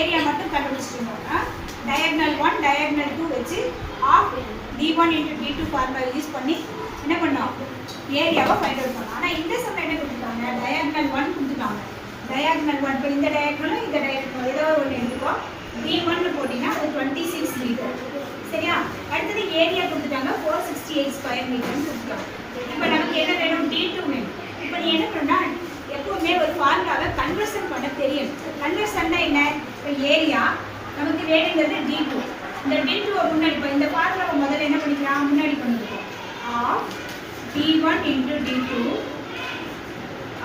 Area மட்டும் கண்டுபிடிச்சிட்டோம்னா diagonal one diagonal two வச்சு half D one into D two formula use பண்ணி என்ன பண்ணோம்? ஏரியாவை ஃபைண்ட் அவுட் பண்ணோம். ஆனால் இந்த சமயம் என்ன கொடுத்துருக்காங்க? டயக்னல் ஒன் கொடுத்துருக்காங்க. டயக்னல் ஒன் இப்போ இந்த டயக்னலும் இந்த டயக்னலும் ஏதோ ஒன்று எடுத்துக்கோ டி ஒன்னு போட்டிங்கன்னா அது டுவெண்ட்டி சிக்ஸ் மீட்டர் சரியா அடுத்தது ஏரியா கொடுத்துட்டாங்க ஃபோர் சிக்ஸ்டி எயிட் ஸ்கொயர் மீட்டர்னு கொடுத்துருக்காங்க இப்போ நமக்கு என்ன வேணும் டி டூ வேணும் இப்போ நீ என்ன பண்ணா எப்பவுமே ஒரு ஃபார்முலாவை கன்வர்ஷன் பண்ண தெரியும் கன்வர்ஷன்னா என்ன இப்போ ஏரியா நமக்கு வேணுங்கிறது டி டூ இந்த டி டூவை முன்னாடி இப்போ இந்த நம்ம முதல்ல என்ன பண்ணிக்கலாம்? முன்னாடி பண்ணிக்கலாம் half D one into D two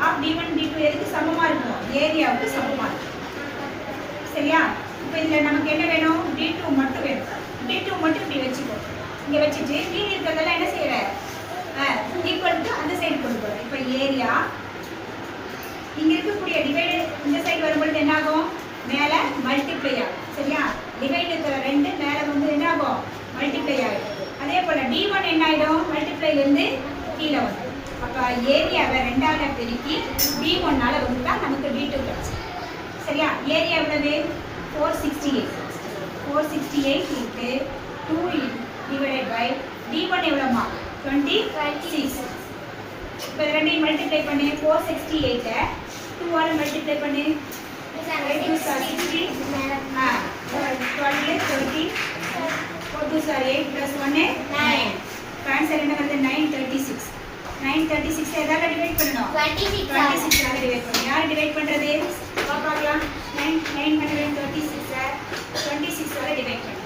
half D one D two எதுக்கு சமமாக இருக்கும் ஏரியாவுக்கு சமமாக இருக்கும் சரியா? இப்போ இதில் நமக்கு என்ன வேணும்? டி டூ மட்டும் வேணும். டி டூ மட்டும் இப்படி வச்சுக்கோ. இங்கே வச்சுட்டு மீதி இருக்கிறதெல்லாம் என்ன செய்யற? ஈக்குவல் டு அந்த சைடு கொண்டு போகிறேன் இப்போ ஏரியா இங்கே இருக்கக்கூடிய டிவைடு இந்த சைடு வரும்பொழுது என்ன ஆகும்? மேலே மல்டிப்ளை ஆகும். சரியா? டிவைடு இருக்கிற ரெண்டு மேலே வந்து என்ன ஆகும்? மல்டிப்ளை ஆகிடும் அதே போல் டி ஒன் என்ன ஆகிடும் மல்டிப்ளைலேருந்து கீழே வரும் அப்போ ஏரியாவை ரெண்டாவது பெருக்கி டி ஒன்னால் வந்துட்டா நமக்கு டி டூ கிடச்சி சரியா? ஏரியா எவ்வளவு? Four sixty eight four sixty eight into two divided by D one எவ்வளோமா twenty six இப்போ ரெண்டையும் மல்டிப்ளை பண்ணு. ஃபோர் சிக்ஸ்டி எயிட்டை டூவால் மல்டிப்ளை பண்ணு. Sir thirty four two sir eight plus ஒன்று நைன் ஆன்சர் என்ன வந்து nine thirty six nine thirty six எதால divide பண்ணணும் டுவெண்ட்டி சிக்ஸ் டிவைட் பண்ணணும் யார் டிவைட் பண்ணுறது வா பார்க்கலாம் nine nine hundred and thirty சிக்ஸை டுவெண்ட்டி சிக்ஸால் டிவைட் பண்ணணும்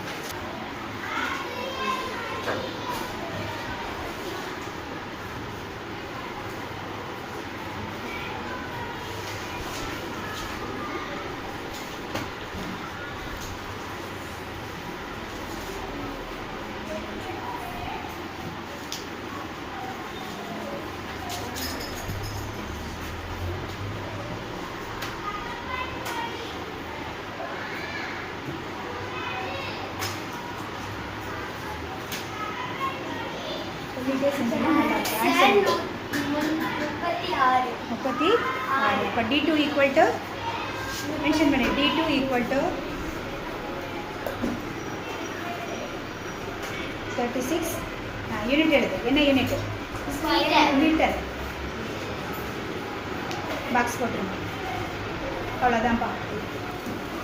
சொல்லிட்டே செஞ்சோம்னா நல்லா இருக்கும் ஆன்சர் முப்பத்தி ஆறு இப்போ D two equal to mention பண்ணி D two equal to thirty six unit எழுது என்ன யூனிட் மீட்டர் பாக்ஸ் போட்டுருங்க அவ்வளோதான்ப்பா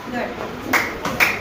குட்